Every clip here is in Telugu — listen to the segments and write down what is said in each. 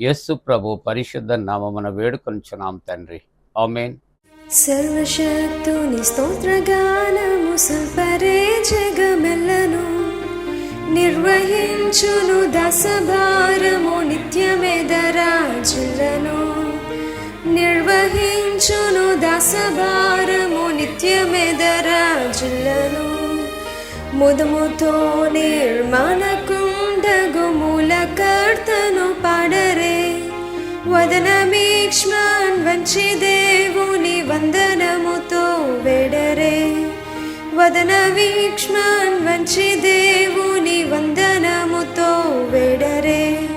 యస్సు ప్రభు పరిశుద్ధ నామమున వేడుకొంచున్నాం తండ్రి. ఆమెన్. సర్వశక్తుని స్తోత్రగానము సల్పరే జగమెల్లను నిర్వహించును దశభారము నిత్యమెదరాజులను నిర్వహించును దశభారము నిత్యమెదరాజులను ముదముతోనే వదనమీక్ష్మాన్ వంచి దేవుని వందనముతో వేడరే. వదనవీక్ష్మాన్ వంచి దేవుని వందనముతో వెడరే.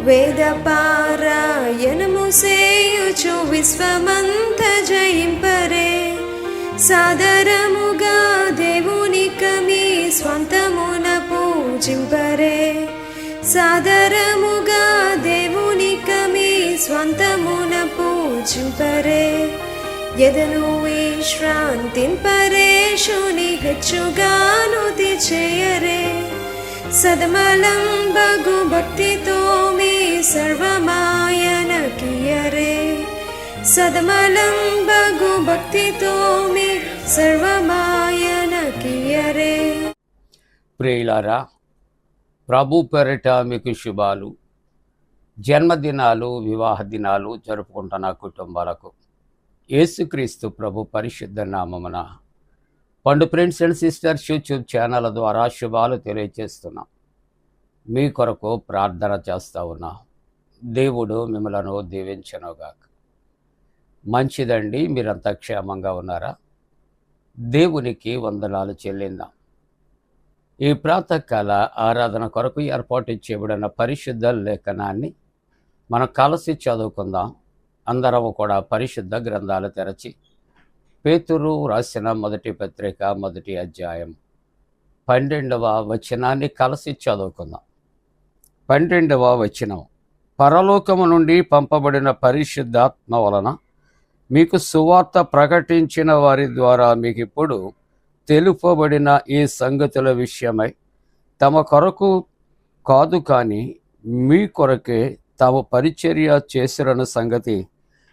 వేద పారాయణము సేయుచు విశ్వమంత జయింపరే. సాదరముగా దేవునిక మీ స్వంతమున పూజింపరే. సాదర స్వంతమున పూజింపరే ఎదను విశ్రాంతింపరేషుని హెచ్చుగాను చేయరే సదమలం బగు భక్తితో మీ సర్వమాయన కియరే సదమలం బగు భక్తితో మీ సర్వమాయన కియరే ప్రియులారా ప్రభు పెరట మీకు శుభాలు. జన్మదినాలు వివాహ దినాలు జరుపుకుంటున్న కుటుంబాలకు. యేసుక్రీస్తు ప్రభు పరిశుద్ధ నామమున పండు friends and sisters YouTube channel ద్వారా శుభాలు తెలియజేస్తున్నాం మీ కొరకు ప్రార్థన చేస్తా ఉన్నాం. దేవుడు మిమ్మలను దీవించనుగాక. మంచిదండి మీరంతా క్షేమంగా ఉన్నారా? దేవునికి వందనాలు చెల్లిందాం. ఈ ప్రాతకాల ఆరాధన కొరకు ఏర్పాటు చేయబడిన పరిశుద్ధ లేఖనాన్ని మనం కలిసి చదువుకుందాం. అందరం కూడా పరిశుద్ధ గ్రంథాలు తెరచి పేతురు రాసిన మొదటి పత్రిక మొదటి అధ్యాయం పన్నెండవ వచనాన్ని కలిసి చదువుకుందాం. పన్నెండవ వచనం పరలోకము నుండి పంపబడిన పరిశుద్ధాత్మ వలన మీకు సువార్త ప్రకటించిన వారి ద్వారా మీకు ఇప్పుడు తెలుపబడిన ఈ సంగతుల విషయమై తమ కొరకు కాదు కానీ మీ కొరకే తాము పరిచర్య చేసిరన్న సంగతి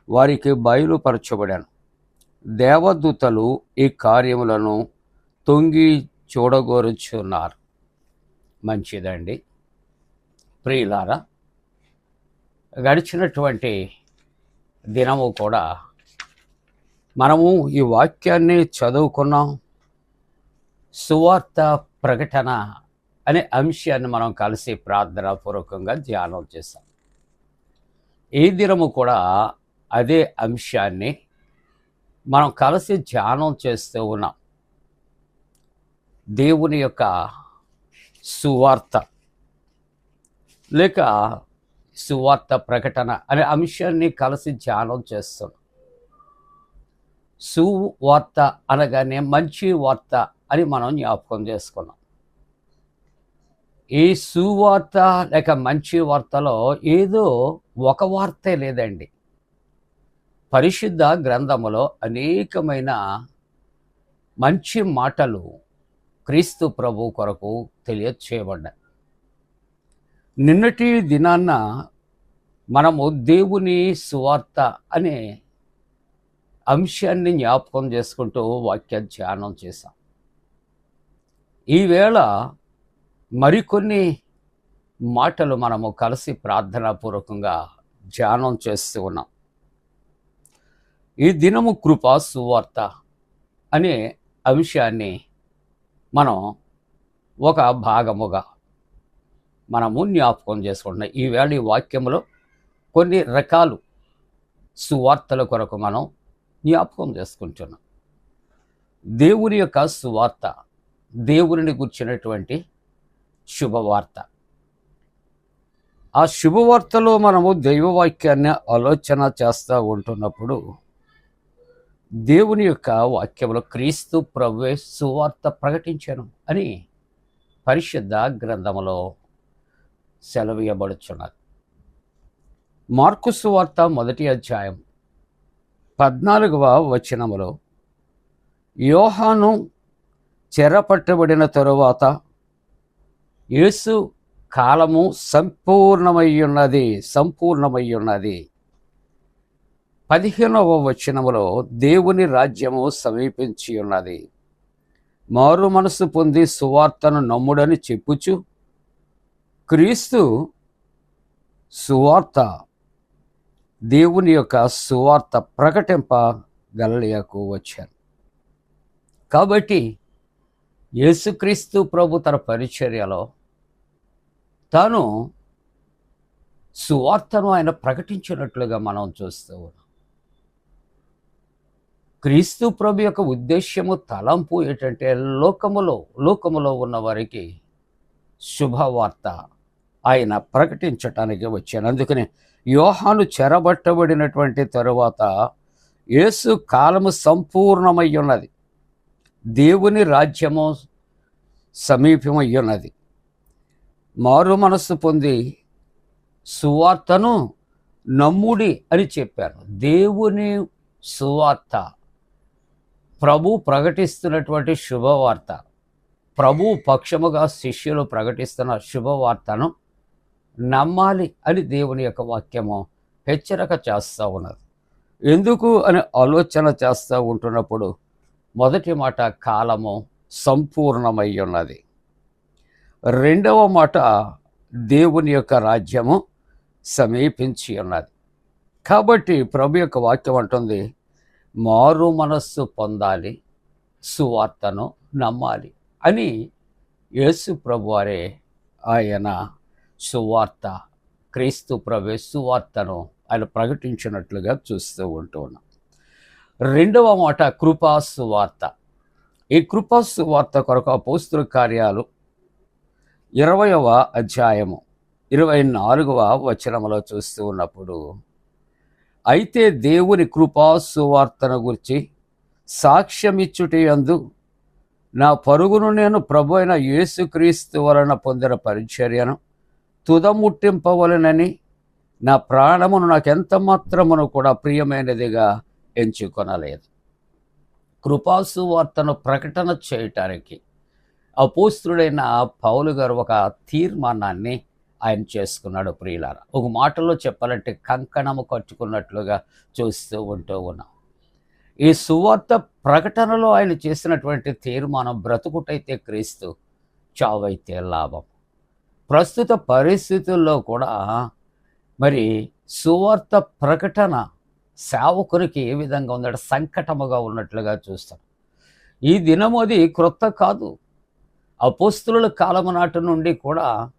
వారికి బయలుపరచబడాను. దేవదూతలు ఈ కార్యములను తొంగి చూడగోరుచున్నారు. మంచిదండి. ప్రియులారా గడిచినటువంటి దినము కూడా మనము ఈ వాక్యాన్ని చదువుకున్నాం. సువార్త ప్రకటన అనే అంశాన్ని మనం కలిసి ప్రార్థనాపూర్వకంగా ధ్యానం చేస్తాం ఈ దినము కూడా అదే అంశాన్ని మనం కలిసి ధ్యానం చేస్తూ ఉన్నాం. దేవుని యొక్క సువార్త. లేక సువార్త ప్రకటన అనే అంశాన్ని కలిసి ధ్యానం చేస్తున్నాం సువార్త అనగానే మంచి వార్త అని మనం జ్ఞాపకం చేసుకున్నాం. ఈ సువార్త లేక మంచి వార్తలో ఏదో ఒక వార్తే లేదండి. పరిశుద్ధ గ్రంథములో అనేకమైన మంచి మాటలు క్రీస్తు ప్రభు కొరకు తెలియచేయబడ్డాయి. నిన్నటి దినాన్న మనము దేవుని సువార్త అనే అంశాన్ని జ్ఞాపకం చేసుకుంటూ వాక్య ధ్యానం చేశాం. ఈవేళ మరికొన్ని మాటలు మనము కలిసి ప్రార్థనాపూర్వకంగా ధ్యానం చేస్తూ ఉన్నాం. ఈ దినము కృపా సువార్త అనే అంశాన్ని మనం ఒక భాగముగా మనము జ్ఞాపకం చేసుకుంటున్నాం. ఈవేళ ఈ వాక్యంలో కొన్ని రకాలు సువార్తల కొరకు మనం జ్ఞాపకం చేసుకుంటున్నాం. దేవుని యొక్క సువార్త దేవుని గుర్చినటువంటి శుభవార్త. ఆ శుభవార్తలో మనము దైవవాక్యాన్ని ఆలోచన చేస్తూ ఉంటున్నప్పుడు దేవుని యొక్క వాక్యంలో క్రీస్తు ప్రవే సువార్త ప్రకటించాను అని పరిశుద్ధ గ్రంథములో సెలవీయబడుచున్నది. మార్కు సువార్త మొదటి అధ్యాయం పద్నాలుగవ వచనములో యోహాను చెరపట్టబడిన తరువాత యేసు కాలము సంపూర్ణమై ఉన్నది సంపూర్ణమై ఉన్నది పదిహేనవ వచనములో దేవుని రాజ్యము సమీపించి ఉన్నది మారు మనసు పొంది సువార్తను నమ్ముడని చెప్పుచు క్రీస్తు సువార్త దేవుని యొక్క సువార్త ప్రకటింప గలలియకు వచ్చారు కాబట్టి యేసుక్రీస్తు ప్రభు తన పరిచర్యలో తాను సువార్తను ఆయన ప్రకటించినట్లుగా మనం చూస్తూ ఉన్నాం. క్రీస్తు ప్రభు యొక్క ఉద్దేశ్యము తలంపు ఏంటంటే లోకములో లోకములో ఉన్న వారికి శుభవార్త ఆయన ప్రకటించటానికి వచ్చాను. అందుకని యోహాను చెరబట్టబడినటువంటి తరువాత యేసు కాలము సంపూర్ణమై ఉన్నది. దేవుని రాజ్యము సమీపమయ్యున్నది. మారు మనస్సు పొంది సువార్తను నమ్ముడి అని చెప్పారు. దేవుని సువార్త. ప్రభు ప్రకటిస్తున్నటువంటి శుభవార్త. ప్రభు పక్షముగా శిష్యులు ప్రకటిస్తున్న శుభవార్తను నమ్మాలి అని దేవుని యొక్క వాక్యము హెచ్చరిక చేస్తూ ఉన్నది. ఎందుకు అని ఆలోచన చేస్తూ ఉంటున్నప్పుడు మొదటి మాట కాలము సంపూర్ణమై ఉన్నది. రెండవ మాట దేవుని యొక్క రాజ్యము సమీపించి ఉన్నది. కాబట్టి ప్రభు యొక్క వాక్యం అంటుంది మారు మనస్సు పొందాలి సువార్తను నమ్మాలి అని యేసు ప్రభు వారే ఆయన సువార్త క్రీస్తు ప్రభు సువార్తను ఆయన ప్రకటించినట్లుగా చూస్తూ ఉంటూ ఉన్నాం రెండవ మాట కృపాసు వార్త ఈ కృపాసు వార్త కొరకు అపోస్తుల కార్యాలు ఇరవయవ అధ్యాయము ఇరవై నాలుగవ వచనములో చూస్తూ ఉన్నప్పుడు అయితే దేవుని కృపాసు వార్తను గురించి సాక్ష్యమిచ్చుటి అందు నా పరుగును నేను ప్రభు అయిన యేసుక్రీస్తు వలన పొందిన పరిచర్యను తుదముట్టింపవలనని నా ప్రాణమును నాకెంత మాత్రమును కూడా ప్రియమైనదిగా ఎంచుకొనలేదు. కృపాసు వార్తను ప్రకటన చేయటానికి అపోస్తుడైన పౌలు గారు ఒక తీర్మానాన్ని ఆయన చేసుకున్నాడు ప్రియులార. ఒక మాటలో చెప్పాలంటే కంకణము కట్టుకున్నట్లుగా చూస్తూ ఉంటూ ఉన్నాం. ఈ సువార్త ప్రకటనలో ఆయన చేసినటువంటి తీర్మానం బ్రతుకుటైతే క్రీస్తు చావైతే లాభం. ప్రస్తుత పరిస్థితుల్లో కూడా మరి సువార్త ప్రకటన సేవకునికి ఏ విధంగా ఉందంటే సంకటముగా ఉన్నట్లుగా చూస్తాం. ఈ దినము అది క్రొత్త కాదు. అపోస్తుల కాలము నాటి నుండి కూడా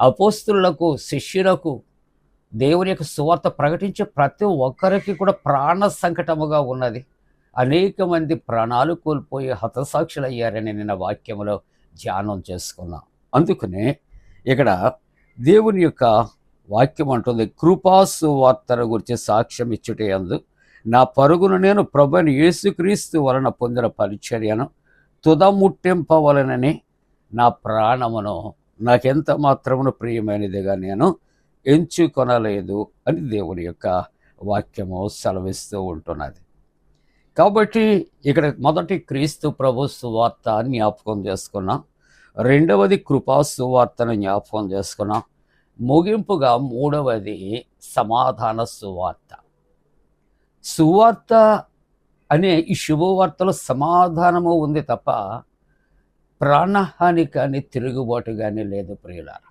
అపోస్తులకు శిష్యులకు దేవుని యొక్క సువార్త ప్రకటించే ప్రతి ఒక్కరికి కూడా ప్రాణ సంకటముగా ఉన్నది. అనేక మంది ప్రాణాలు కోల్పోయి హతసాక్షులయ్యారని నిన్న వాక్యములో ధ్యానం చేసుకున్నాం. అందుకనే ఇక్కడ దేవుని యొక్క వాక్యం అంటుంది కృపాసు వార్తను గురించి సాక్ష్యం ఇచ్చుటే అందు నా పరుగును నేను ప్రభుని యేసుక్రీస్తు వలన పొందిన పరిచర్యను తుదముట్టింపవలనని నా ప్రాణమును నాకెంత మాత్రమును ప్రియమైనదిగా నేను ఎంచుకొనలేదు అని దేవుని యొక్క వాక్యము సెలవిస్తూ ఉంటున్నది. కాబట్టి ఇక్కడ మొదటి క్రీస్తు ప్రభు సువార్త జ్ఞాపకం చేసుకున్నాం. రెండవది కృపా సువార్తను జ్ఞాపకం చేసుకున్నాం. ముగింపుగా మూడవది సమాధాన సువార్త. సువార్త అనే ఈ శుభవార్తలో సమాధానము ఉంది తప్ప ప్రాణహాని కానీ తిరుగుబాటు కానీ లేదు ప్రియులార.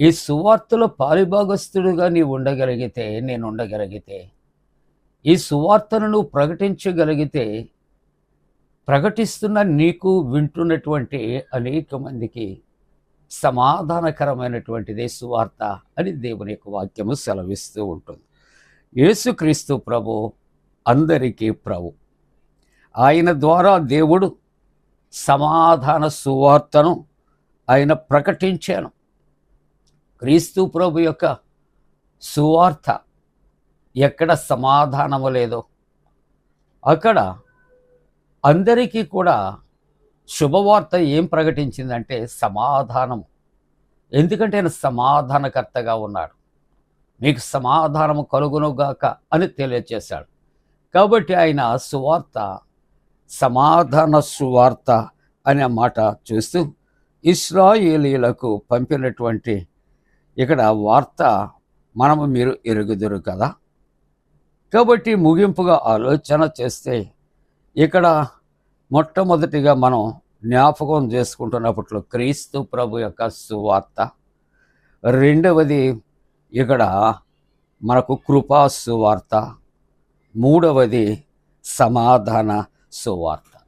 ఈ సువార్తలో పాలిభాగస్తుడుగా నీవు ఉండగలిగితే నేను ఉండగలిగితే ఈ సువార్తను నువ్వు ప్రకటించగలిగితే ప్రకటిస్తున్న నీకు వింటున్నటువంటి అనేక మందికి సమాధానకరమైనటువంటిదే సువార్త అని దేవుని యొక్క వాక్యము సెలవిస్తూ ఉంటుంది. యేసుక్రీస్తు ప్రభు అందరికీ ప్రభు. ఆయన ద్వారా దేవుడు సమాధాన సువార్తను ఆయన ప్రకటించాను. క్రీస్తు ప్రభు యొక్క సువార్త ఎక్కడ సమాధానము లేదో అక్కడ అందరికీ కూడా శుభవార్త ఏం ప్రకటించిందంటే సమాధానం ఎందుకంటే ఆయన సమాధానకర్తగా ఉన్నాడు. మీకు సమాధానము కలుగునుగాక అని తెలియచేశాడు. కాబట్టి ఆయన సువార్త సమాధాన సువార్త అనే మాట చూస్తూ ఇస్రాయేలీలకు పంపినటువంటి ఇక్కడ వార్త మనము మీరు ఎరుగుదురు కదా? కాబట్టి ముగింపుగా ఆలోచన చేస్తే ఇక్కడ మొట్టమొదటిగా మనం జ్ఞాపకం చేసుకుంటున్నప్పట్లో క్రీస్తు ప్రభు యొక్క సువార్త. రెండవది ఇక్కడ మనకు కృపా సువార్త. మూడవది సమాధాన సువార్త.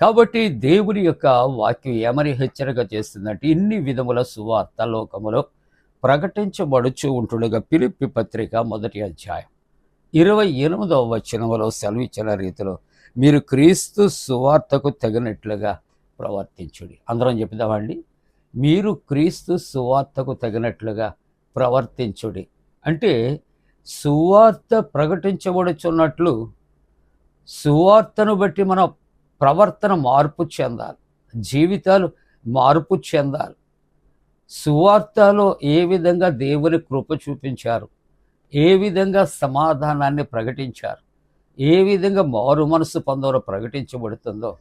కాబట్టి దేవుని యొక్క వాక్యం ఏమని హెచ్చరిక చేస్తుందంటే ఇన్ని విధముల సువార్త లోకములో ప్రకటించబడుచు ఉంటుండగా పిలిపి పత్రిక మొదటి అధ్యాయం. ఇరవై ఎనిమిదవ వచనంలో సెలవిచ్చిన రీతిలో మీరు క్రీస్తు సువార్తకు తగినట్లుగా ప్రవర్తించుడి. అందరం చెప్దామండి మీరు క్రీస్తు సువార్తకు తగినట్లుగా ప్రవర్తించుడి. అంటే సువార్త ప్రకటించబడుచున్నట్లు సువార్తను బట్టి మన ప్రవర్తన మార్పు చెందాలి. జీవితాలు మార్పు చెందాలి. సువార్తలో ఏ విధంగా దేవుని కృప చూపించారు? ఏ విధంగా సమాధానాన్ని ప్రకటించారు? ఏ విధంగా మారు మనసు పొందవరో ప్రకటించబడుతుందో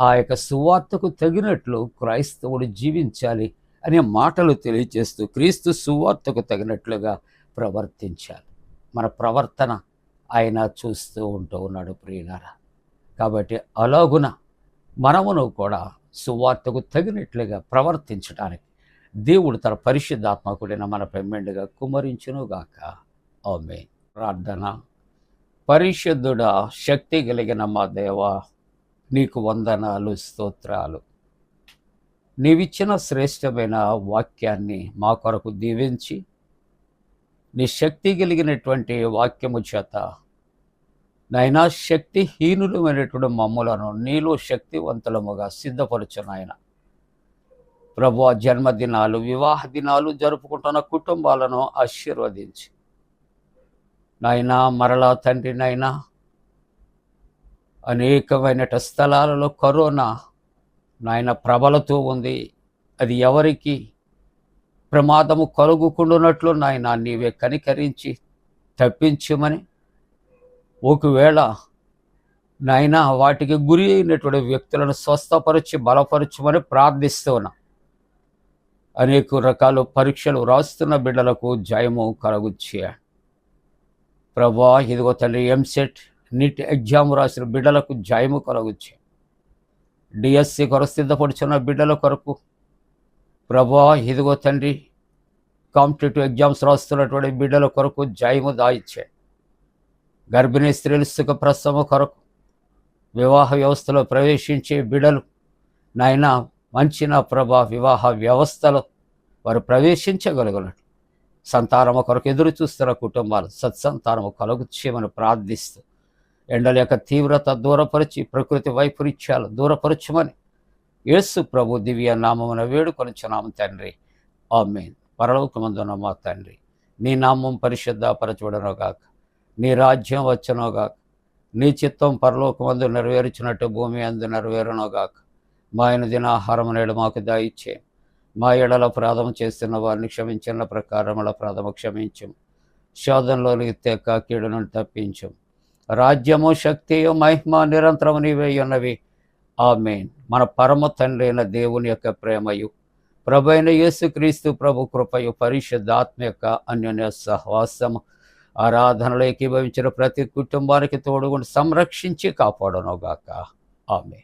ఆ యొక్క సువార్తకు తగినట్లు క్రైస్తవుడు జీవించాలి అనే మాటలు తెలియజేస్తూ క్రీస్తు సువార్తకు తగినట్లుగా ప్రవర్తించాలి. మన ప్రవర్తన ఆయన చూస్తూ ఉంటూ ఉన్నాడు ప్రియులారా. కాబట్టి అలాగున మనమును కూడా సువార్తకు తగినట్లుగా ప్రవర్తించడానికి దేవుడు తన పరిశుద్ధాత్మకుడైన మన పెమ్మెండుగా కుమరించునుగాక. ఆమె ప్రార్థన పరిశుద్ధుడా శక్తి కలిగిన మా దేవ నీకు వందనాలు స్తోత్రాలు. నీవిచ్చిన శ్రేష్టమైన వాక్యాన్ని మా కొరకు దీవించి నీ శక్తి కలిగినటువంటి వాక్యము చేత నైనా శక్తిహీనులమైనటువంటి మమ్ములను నీలో శక్తివంతులముగా సిద్ధపరచు నాయన. ప్రభు జన్మదినాలు వివాహ దినాలు జరుపుకుంటున్న కుటుంబాలను ఆశీర్వదించి. నాయనా మరలా తండ్రి నాయనా అనేకమైన స్థలాలలో కరోనా నాయన ప్రబలతో ఉంది. అది ఎవరికి? ప్రమాదము కలుగుకుండునట్లు నాయన నీవే కనికరించి తప్పించమని. ఒకవేళ నాయన వాటికి గురి అయినటువంటి వ్యక్తులను స్వస్థపరిచి బలపరచమని ప్రార్థిస్తున్నా. అనేక రకాల పరీక్షలు రాస్తున్న బిడ్డలకు జయము కలగుచ్చే ప్రభా ఇదిగో తండ్రి ఎంసెట్ నీట్ ఎగ్జామ్ రాసిన బిడ్డలకు జాయము కలగొచ్చే డిఎస్సి కొరకు సిద్ధపడుచున్న బిడ్డల కొరకు ప్రభా ఇదిగో తండ్రి కాంపిటేటివ్ ఎగ్జామ్స్ రాస్తున్నటువంటి బిడ్డల కొరకు జాయము దాయిచ్చే గర్భిణీ స్త్రీలు సుఖ ప్రసవ కొరకు వివాహ వ్యవస్థలో ప్రవేశించే బిడలు నాయన మంచి నా ప్రభా వివాహ వ్యవస్థలో వారు ప్రవేశించగలగలరు. సంతానము కొరకు ఎదురు చూస్తున్న కుటుంబాలు సత్సంతానము కలుగు ప్రార్థిస్తూ ఎండల యొక్క తీవ్రత దూరపరిచి ప్రకృతి వైపరీత్యాలు దూరపరచమని యేసు ప్రభు దివ్య నామమున వేడుకొనుచున్నాము తండ్రి. ఆమె పరలోకమందున మా తండ్రి నీ నామం పరిశుద్ధపరచబడనుగాక నీ రాజ్యం వచ్చనోగాక నీ చిత్తం పరలోకమందు నెరవేర్చినట్టు భూమి అందు నెరవేరునోగాక మా ఆయన దినాహారం నేడు మాకు దాయిచ్చే మా ఎడల ప్రాధమ చేస్తున్న వారిని క్షమించిన ప్రకారముల ప్రాధమ క్షమించం. శోధనలోనికి తెక్క కీడును తప్పించం. రాజ్యము శక్తియు మహిమ నిరంతరము నీవే ఉన్నవి. ఆమెన్. మన పరమ తండ్రి అయిన దేవుని యొక్క ప్రేమయు ప్రభు అయిన యేసుక్రీస్తు ప్రభు కృపయు పరిశుద్ధాత్మ యొక్క అన్యోన్య సహవాసము ఆరాధనలో ఏకీభవించిన ప్రతి కుటుంబానికి తోడుగుండి సంరక్షించి కాపాడనుగాక. ఆమె